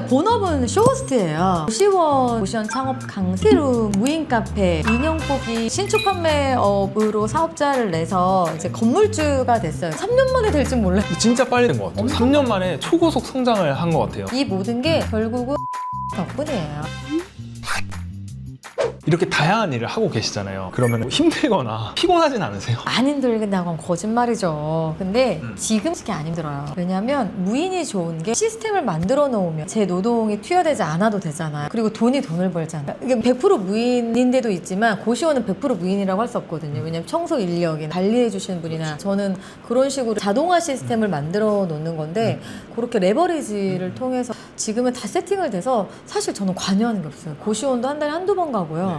제가 본업은 쇼호스트예요. 시원 모션 창업 강세루 무인 카페 인형 뽑기 신축 판매업으로 사업자를 내서 이제 건물주가 됐어요. 3년 만에 될줄 몰라요. 진짜 빨리 된 것 같아요. 3년 만에 초고속 성장을 한 것 같아요. 이 모든 게 결국은 덕분이에요. 이렇게 다양한 일을 하고 계시잖아요. 그러면 힘들거나 피곤하진 않으세요? 안 힘들다고 하면 거짓말이죠. 근데 음. 지금 그게 안 힘들어요. 왜냐면 무인이 좋은 게 시스템을 만들어 놓으면 제 노동이 투여되지 않아도 되잖아요. 그리고 돈이 돈을 벌잖아요. 이게 100% 무인인데도 있지만 고시원은 100% 무인이라고 할 수 없거든요. 왜냐면 청소 인력이나 관리해 주시는 분이나 저는 그런 식으로 자동화 시스템을 만들어 놓는 건데 그렇게 레버리지를 통해서 지금은 다 세팅을 돼서 사실 저는 관여하는 게 없어요. 고시원도 한 달에 한두 번 가고요.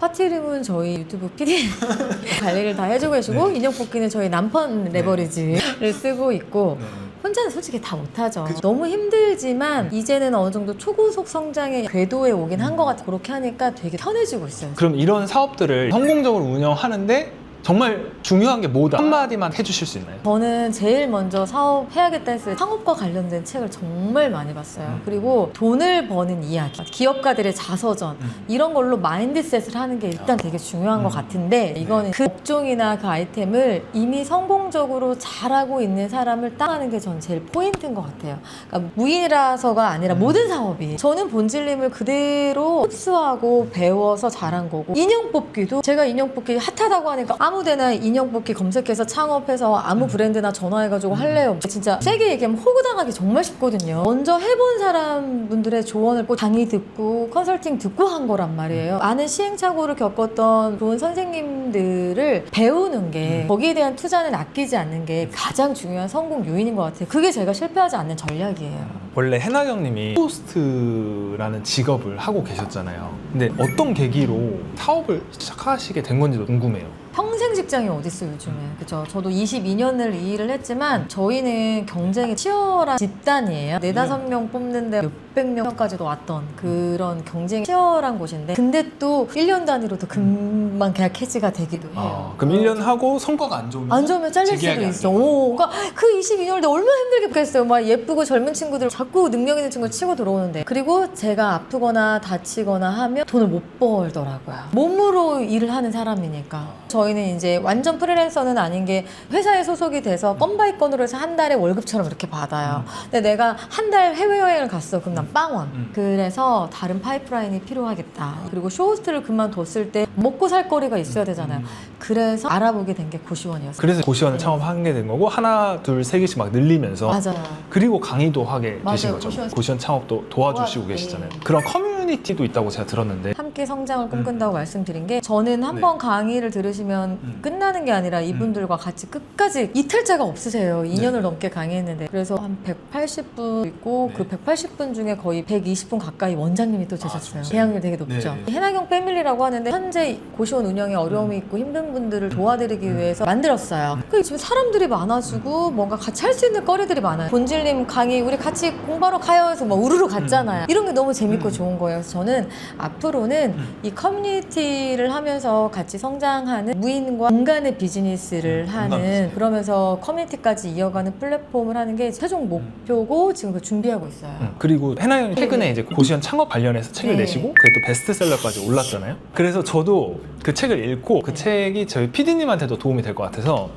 파티룸은 저희 유튜브 PD 관리를 다 해주고 계시고 인형 뽑기는 저희 남편 레버리지를 쓰고 있고 혼자는 솔직히 다 못하죠. 너무 힘들지만 이제는 어느 정도 초고속 성장의 궤도에 오긴 한 것 같아요. 그렇게 하니까 되게 편해지고 있어요. 그럼 이런 사업들을 성공적으로 운영하는데 정말 중요한 게 뭐다? 한마디만 해주실 수 있나요? 저는 제일 먼저 사업해야겠다 했을 때 창업과 관련된 책을 정말 많이 봤어요. 음. 그리고 돈을 버는 이야기, 기업가들의 자서전 이런 걸로 마인드셋을 하는 게 일단 되게 중요한 음. 것 같은데 이거는 그 업종이나 그 아이템을 이미 성공적으로 잘하고 있는 사람을 따라하는 게 전 제일 포인트인 것 같아요. 그러니까 무인이라서가 아니라 모든 사업이 저는 본질림을 그대로 흡수하고 배워서 잘한 거고 인형 뽑기도 제가 인형 뽑기 핫하다고 하니까 아무 데나 인형 뽑기 검색해서 창업해서 아무 브랜드나 전화해가지고 할래요. 진짜 세게 얘기하면 호구당하기 정말 쉽거든요. 먼저 해본 사람분들의 조언을 꼭 강의 듣고 컨설팅 듣고 한 거란 말이에요. 많은 시행착오를 겪었던 좋은 선생님들을 배우는 게 거기에 대한 투자는 아끼지 않는 게 가장 중요한 성공 요인인 것 같아요. 그게 제가 실패하지 않는 전략이에요. 원래 해나경님이 호스트라는 직업을 하고 계셨잖아요. 근데 어떤 계기로 사업을 시작하시게 된 건지도 궁금해요. 평생 직장이 어딨어 요즘에 그죠 저도 22년을 이 일을 했지만 저희는 경쟁이 치열한 집단이에요 네다섯 명 뽑는데 몇백 명까지도 왔던 그런 경쟁이 치열한 곳인데 근데 또 1년 단위로도 금방 계약 해지가 되기도 해요 아, 그럼 1년 하고 성과가 안 좋으면 안 좋으면 잘릴 수도 재계약이 안 있어. 오, 그러니까 그 22년을 내가 얼마나 힘들겠어요. 막 예쁘고 젊은 친구들 자꾸 능력 있는 친구를 치고 들어오는데. 그리고 제가 아프거나 다치거나 하면 돈을 못 벌더라고요. 몸으로 일을 하는 사람이니까. 저희는 이제 완전 프리랜서는 아닌 게 회사에 소속이 돼서 건 바이 건으로 해서 한 달에 월급처럼 이렇게 받아요. 근데 내가 한 달 해외여행을 갔어. 그럼 난 빵원. 음. 그래서 다른 파이프라인이 필요하겠다. 그리고 쇼호스트를 그만뒀을 때 먹고 살 거리가 있어야 되잖아요. 그래서 알아보게 된 게 고시원이었어요. 그래서 고시원을 창업하게 된 거고 하나 둘 세 개씩 막 늘리면서 맞아요. 그리고 강의도 하게 맞아요. 되신 거죠. 고시원- 고시원 창업도 도와주시고 도와- 계시잖아요. 네. 그런 커뮤니티 도 있다고 제가 들었는데 함께 성장을 꿈꾼다고 말씀드린 게 저는 한 네. 번 강의를 들으시면 음. 끝나는 게 아니라 이분들과 같이 끝까지 이틀째가 없으세요. 2년을 넘게 강의했는데 그래서 한 180분 있고 네. 그 180분 중에 거의 120분 가까이 원장님이 또 되셨어요. 진짜요? 계약률 되게 높죠. 네. 해나경 패밀리라고 하는데 현재 고시원 운영에 어려움이 있고 힘든 분들을 도와드리기 음. 위해서 만들었어요. 그 지금 사람들이 많아지고 뭔가 같이 할 수 있는 거리들이 많아요. 본질님 강의 우리 같이 공부하러 가요 해서 막 우르르 갔잖아요. 이런 게 너무 재밌고 음. 좋은 거예요. 그래서 저는 앞으로는 이 커뮤니티를 하면서 같이 성장하는 무인과 공간의 비즈니스를 음, 하는 그러면서 커뮤니티까지 이어가는 플랫폼을 하는 게 최종 목표고 지금 그 준비하고 있어요. 음, 그리고 해나영이 최근에 이제 고시원 창업 관련해서 책을 네. 내시고 그게 또 베스트셀러까지 올랐잖아요. 그래서 저도 그 책을 읽고 그 책이 저희 PD님한테도 도움이 될 것 같아서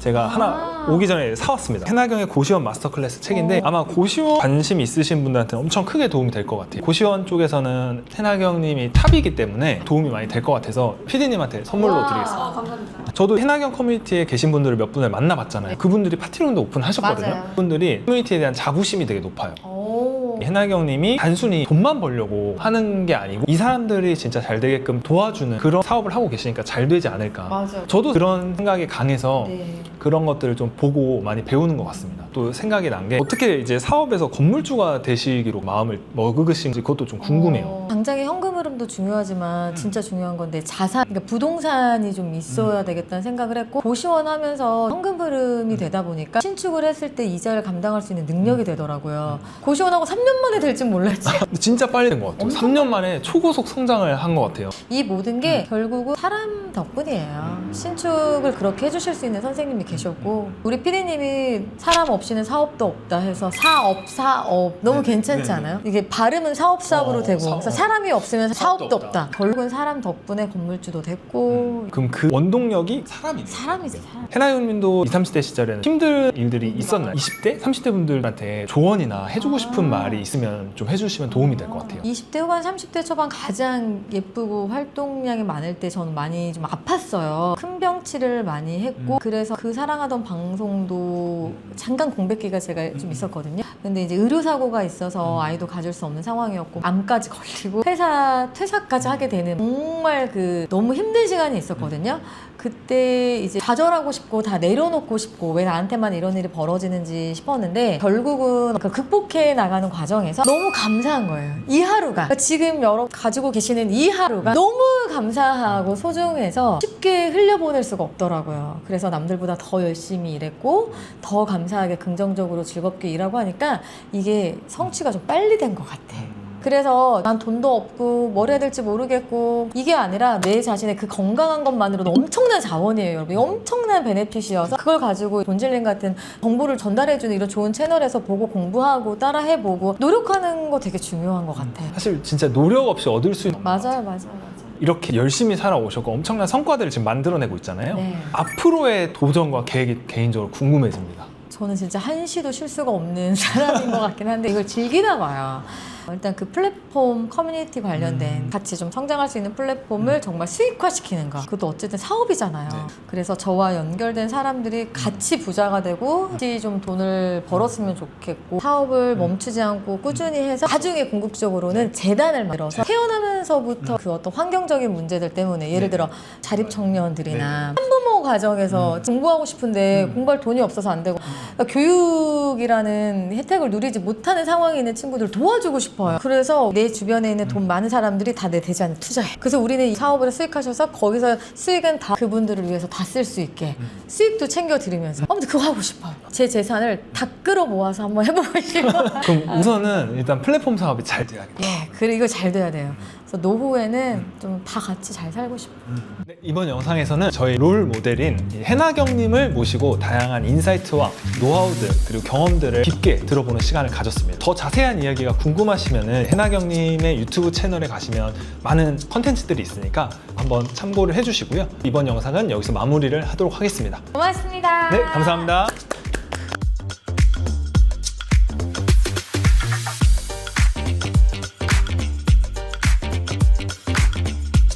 제가 하나 아. 오기 전에 사왔습니다. 해나경의 고시원 마스터 클래스 책인데 어. 아마 고시원 관심 있으신 분들한테는 엄청 크게 도움이 될 것 같아요. 고시원 쪽에서는 해나경님이 탑이기 때문에 도움이 많이 될 것 같아서 PD님한테 선물로 와. 드리겠습니다. 아, 감사합니다. 저도 해나경 커뮤니티에 계신 분들을 몇 분을 만나봤잖아요. 그분들이 파티룸도 오픈하셨거든요. 네. 맞아요. 그분들이 커뮤니티에 대한 자부심이 되게 높아요. 오. 해나경님이 단순히 돈만 벌려고 하는 게 아니고 이 사람들이 진짜 잘 되게끔 도와주는 그런 사업을 하고 계시니까 잘 되지 않을까. 맞아요. 저도 그런 생각이 강해서 네. 그런 것들을 좀 보고 많이 배우는 것 같습니다. 또 생각이 난 게 어떻게 이제 사업에서 건물주가 되시기로 마음을 먹으신지 그것도 좀 궁금해요. 어, 당장의 현금 흐름도 중요하지만 진짜 중요한 건데 자산, 그러니까 부동산이 좀 있어야 되겠다는 생각을 했고 고시원하면서 현금 흐름이 되다 보니까 신축을 했을 때 이자를 감당할 수 있는 능력이 되더라고요. 고시원하고 3년 만에 될줄 몰랐지. 근데 진짜 빨리 된 것 같아요. 엄청 3년 만에 초고속 성장을 한 것 같아요. 이 모든 게 결국은 사람 덕분이에요. 신축을 그렇게 해주실 수 있는 선생님이 계셨고 우리 피디님이 사람 없이는 사업도 없다 해서 사업 사업 너무 네, 괜찮지 네, 않아요? 이게 발음은 사업 사업으로 어, 되고 사업. 그래서 사람이 없으면 사업도 사업도 없다. 없다. 결국은 사람 덕분에 건물주도 됐고 그럼 그 원동력이 사람이네요. 사람이지 사람. 해나윤님도 20, 30대 시절에는 힘든 일들이 있었나요? 20대, 30대 분들한테 조언이나 해주고 싶은 아. 말이 있으면 좀 해주시면 도움이 될 것 같아요. 20대 후반, 30대 초반 가장 예쁘고 활동량이 많을 때 저는 많이 좀 아팠어요. 큰 병치를 많이 했고 음. 그래서 그 사랑하던 방송도 잠깐 공백기가 제가 음. 좀 있었거든요. 근데 이제 의료 사고가 있어서 아이도 가질 수 없는 상황이었고 암까지 걸리고 회사 퇴사까지 하게 되는 정말 그 너무 힘든 시간이 있었거든요. 그때 이제 좌절하고 싶고 다 내려놓고 싶고 왜 나한테만 이런 일이 벌어지는지 싶었는데 결국은 그 극복해 나가는 과정 에서 너무 감사한 거예요. 이 하루가 그러니까 지금 여러 가지고 계시는 이 하루가 너무 감사하고 소중해서 쉽게 흘려보낼 수가 없더라고요. 그래서 남들보다 더 열심히 일했고 더 감사하게 긍정적으로 즐겁게 일하고 하니까 이게 성취가 좀 빨리 된 것 같아. 그래서 난 돈도 없고 뭘 해야 될지 모르겠고 이게 아니라 내 자신의 그 건강한 것만으로도 엄청난 자원이에요 여러분 엄청난 베네핏이어서 그걸 가지고 본질링 같은 정보를 전달해주는 이런 좋은 채널에서 보고 공부하고 따라해보고 노력하는 거 되게 중요한 것 같아요 사실 진짜 노력 없이 얻을 수 있는 맞아요 맞아요 맞아요 이렇게 열심히 살아오셨고 엄청난 성과들을 지금 만들어내고 있잖아요. 네. 앞으로의 도전과 계획이 개인적으로 궁금해집니다. 저는 진짜 한시도 쉴 수가 없는 사람인 것 같긴 한데 이걸 즐기나 봐요. 일단 그 플랫폼 커뮤니티 관련된 음. 같이 좀 성장할 수 있는 플랫폼을 정말 수익화시키는 거. 그것도 어쨌든 사업이잖아요. 네. 그래서 저와 연결된 사람들이 같이 부자가 되고 같이 좀 돈을 벌었으면 좋겠고 사업을 음. 멈추지 않고 꾸준히 해서 나중에 궁극적으로는 재단을 만들어서 태어나면서부터 그 어떤 환경적인 문제들 때문에 예를 네. 들어 자립 청년들이나 한 부모 가정에서 공부하고 싶은데 음. 공부할 돈이 없어서 안 되고 그러니까 교육이라는 혜택을 누리지 못하는 상황에 있는 친구들 도와주고 싶어요. 그래서 내 주변에 있는 돈 많은 사람들이 다 내 대지안에 투자해. 그래서 우리는 이 사업을 수익하셔서 거기서 수익은 다 그분들을 위해서 다 쓸 수 있게 수익도 챙겨 드리면서 아무튼 그거 하고 싶어요. 제 재산을 다 끌어 모아서 한번 해보고 싶어요. 그럼 우선은 일단 플랫폼 사업이 잘 돼야 겠다. 예, 그래 이거 잘 돼야 돼요. 그래서 노후에는 좀 다 같이 잘 살고 싶어요. 네, 이번 영상에서는 저희 롤 모델인 이 해나경님을 모시고 다양한 인사이트와 노하우들 그리고 경험들을 깊게 들어보는 시간을 가졌습니다. 더 자세한 이야기가 궁금하시면 해나경님의 유튜브 채널에 가시면 많은 컨텐츠들이 있으니까 한번 참고를 해주시고요. 이번 영상은 여기서 마무리를 하도록 하겠습니다. 고맙습니다. 네, 감사합니다.